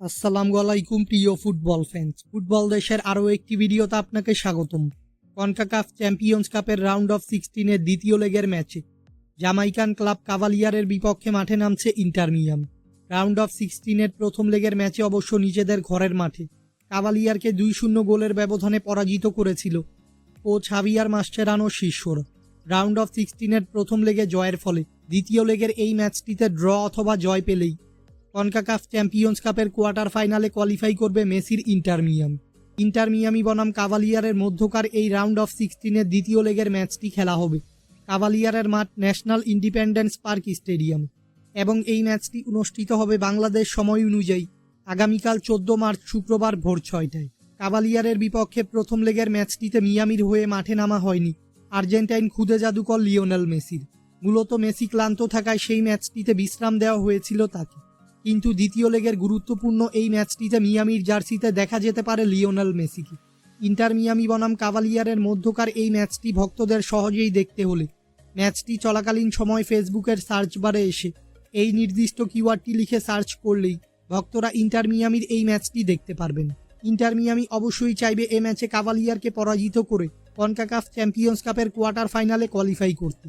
আসসালামু আলাইকুম, প্রিয় ফুটবল ফ্যান্স ফুটবল দেশের আরও একটি ভিডিওতে আপনাকে স্বাগতম। কনকাকাফ চ্যাম্পিয়ন্স কাপের রাউন্ড অফ সিক্সটিনের দ্বিতীয় লেগের ম্যাচে জামাইকান ক্লাব কাভালিয়ারের বিপক্ষে মাঠে নামছে ইন্টারমিয়াম রাউন্ড অফ সিক্সটিনের প্রথম লেগের ম্যাচে অবশ্য নিজেদের ঘরের মাঠে কাভালিয়ারকে দুই শূন্য গোলের ব্যবধানে পরাজিত করেছিল কোচ হাবিয়ার মাস্টেরানোর শিষ্যরা। রাউন্ড অফ সিক্সটিনের প্রথম লেগে জয়ের ফলে দ্বিতীয় লেগের এই ম্যাচটিতে ড্র অথবা জয় পেলেই কনকাকাফ চ্যাম্পিয়ন্স কাপের কোয়ার্টার ফাইনালে কোয়ালিফাই করবে মেসির ইন্টার মিয়াম। ইন্টার মিয়ামি বনাম কাভালিয়ারের মধ্যকার এই রাউন্ড অফ সিক্সটিনের দ্বিতীয় লেগের ম্যাচটি খেলা হবে। কাভালিয়ারের মাঠ ন্যাশনাল ইন্ডিপেন্ডেন্স পার্ক স্টেডিয়াম এবং এই ম্যাচটি অনুষ্ঠিত হবে বাংলাদেশ সময় অনুযায়ী আগামীকাল চোদ্দ মার্চ শুক্রবার ভোর ছয়টায়। কাভালিয়ারের বিপক্ষে প্রথম লেগের ম্যাচটিতে মিয়ামির হয়ে মাঠে নামা হয়নি আর্জেন্টাইন খুদে জাদুকর লিওনেল মেসির। মূলত মেসি ক্লান্ত থাকায় সেই ম্যাচটিতে বিশ্রাম দেওয়া হয়েছিল তাকে। কিন্তু দ্বিতীয় লেগের গুরুত্বপূর্ণ এই ম্যাচটিতে মিয়ামির জার্সিতে দেখা যেতে পারে লিওনাল মেসিকে। ইন্টার মিয়ামি বনাম কাভালিয়ারের মধ্যকার এই ম্যাচটি ভক্তদের সহজেই দেখতে হলে। ম্যাচটি চলাকালীন সময় ফেসবুকের সার্চ বারে এসে এই নির্দিষ্ট কিওয়ার্ডটি লিখে সার্চ করলেই ভক্তরা ইন্টার মিয়ামির এই ম্যাচটি দেখতে পারবেন। ইন্টার মিয়ামি অবশ্যই চাইবে এ ম্যাচে কাভালিয়ারকে পরাজিত করে কনকাকাফ চ্যাম্পিয়ন্স কাপের কোয়ার্টার ফাইনালে কোয়ালিফাই করতে।